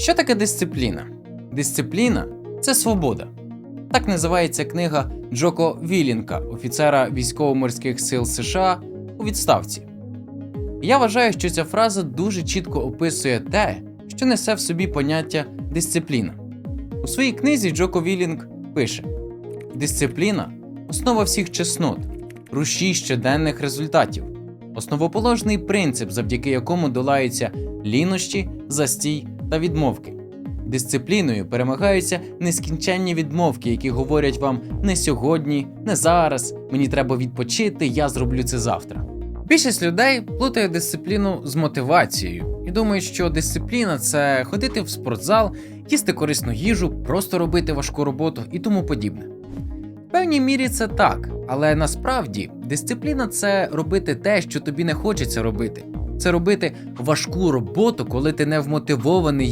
Що таке дисципліна? Дисципліна це свобода. Так називається книга Джоко Вілінка, офіцера військово-морських сил США у відставці. Я вважаю, що ця фраза дуже чітко описує те, що несе в собі поняття дисципліна. У своїй книзі Джоко Вілінг пише: Дисципліна основа всіх чеснот, рушій щоденних результатів, основоположний принцип, завдяки якому долаються лінощі, застій та відмовки. Дисципліною перемагаються нескінченні відмовки, які говорять вам не сьогодні, не зараз, мені треба відпочити, я зроблю це завтра. Більшість людей плутає дисципліну з мотивацією і думають, що дисципліна це ходити в спортзал, їсти корисну їжу, просто робити важку роботу і тому подібне. В певній мірі це так, але насправді дисципліна це робити те, що тобі не хочеться робити. Це робити важку роботу, коли ти не вмотивований